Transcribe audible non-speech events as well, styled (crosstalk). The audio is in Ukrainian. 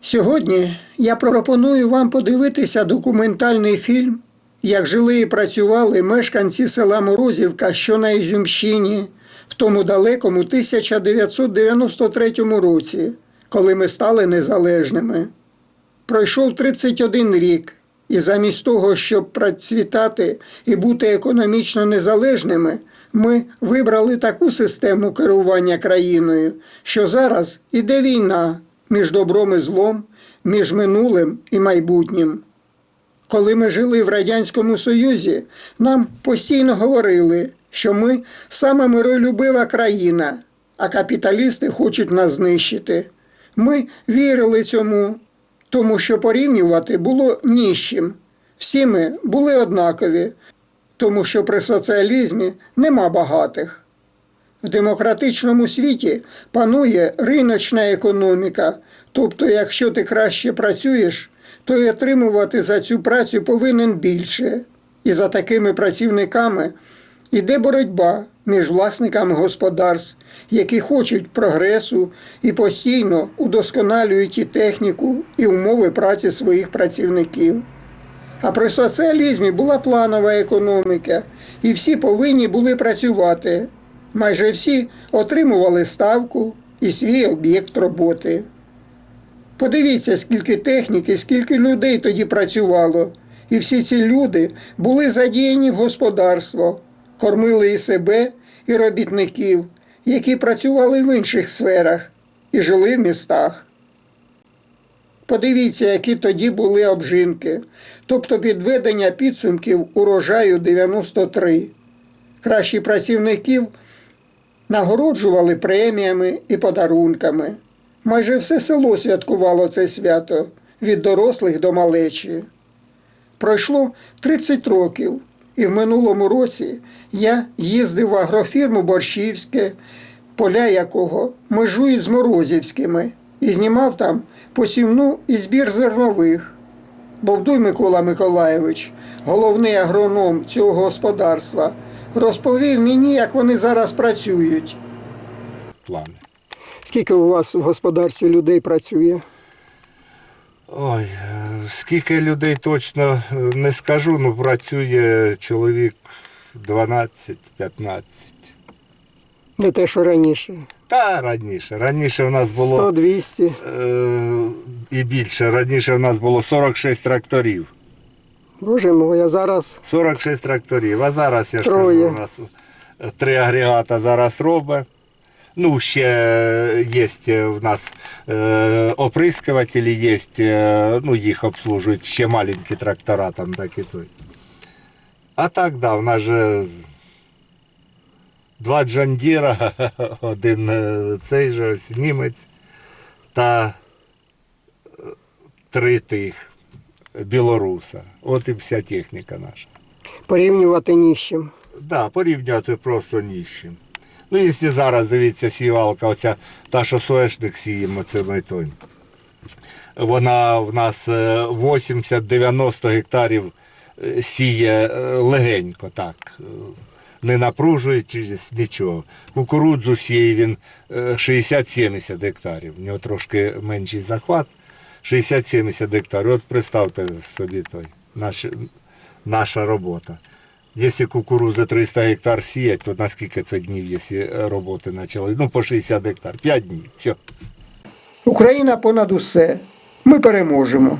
Сьогодні я пропоную вам подивитися документальний фільм, як жили і працювали мешканці села Морозівка, що на Ізюмщині, в тому далекому 1993 році, коли ми стали незалежними. Пройшов 31 рік, і замість того, щоб процвітати і бути економічно незалежними, ми вибрали таку систему керування країною, що зараз іде війна між добром і злом, між минулим і майбутнім. Коли ми жили в Радянському Союзі, нам постійно говорили, що ми саме миролюбива країна, а капіталісти хочуть нас знищити. Ми вірили цьому, тому що порівнювати було ні з чим. Всі ми були однакові, тому що при соціалізмі нема багатих. В демократичному світі панує риночна економіка, тобто, якщо ти краще працюєш, то й отримувати за цю працю повинен більше. І за такими працівниками йде боротьба між власниками господарств, які хочуть прогресу і постійно удосконалюють і техніку, і умови праці своїх працівників. А при соціалізмі була планова економіка, і всі повинні були працювати. Майже всі отримували ставку і свій об'єкт роботи. Подивіться, скільки техніки, скільки людей тоді працювало. І всі ці люди були задіяні в господарство, кормили і себе, і робітників, які працювали в інших сферах і жили в містах. Подивіться, які тоді були обжинки, тобто підведення підсумків урожаю 93. Кращі працівників нагороджували преміями і подарунками. Майже все село святкувало це свято від дорослих до малечі. Пройшло 30 років, і в минулому році я їздив в агрофірму Борщівське, поля якого межують з Морозівськими, і знімав там посівну і збір зернових. Бовдуй Микола Миколаєвич, головний агроном цього господарства, розповів мені, як вони зараз працюють. плани. Скільки у вас в господарстві людей працює? Ой, скільки людей точно е, не скажу, ну працює чоловік 12-15. Не те, що раніше. Та раніше. Раніше в нас було 100-200. е, і більше. Раніше в нас було 46 тракторів. Боже мой, а зараз 46 тракторів. А зараз я ж кажу, у нас е, три агрегата зараз робить. Ну, ще є в нас е, оприскувателі, є, е, ну, їх обслужують ще маленькі трактора, там так і той. А так, да, в нас же два джандіра, (laughs) один е, цей же ось німець та е, три тих білоруса. От і вся техніка наша. порівнювати ні з чим. Да, порівняти просто ні з чим. Ну, якщо зараз дивіться сівалка, оця та, що соєшник сіємо, це той. Вона в нас е, 80-90 гектарів е, сіє е, легенько, так. е, Не напружуючись нічого. Кукурудзу сіє він е, 60-70 гектарів. У нього трошки менший захват. 60-70 гектарів. От представте собі той, наш, наша робота. Якщо кукурудза 300 гектар сіять, то наскільки це днів, якщо роботи почали? Ну, по 60 гектар. 5 днів. Все. Україна понад усе. Ми переможемо.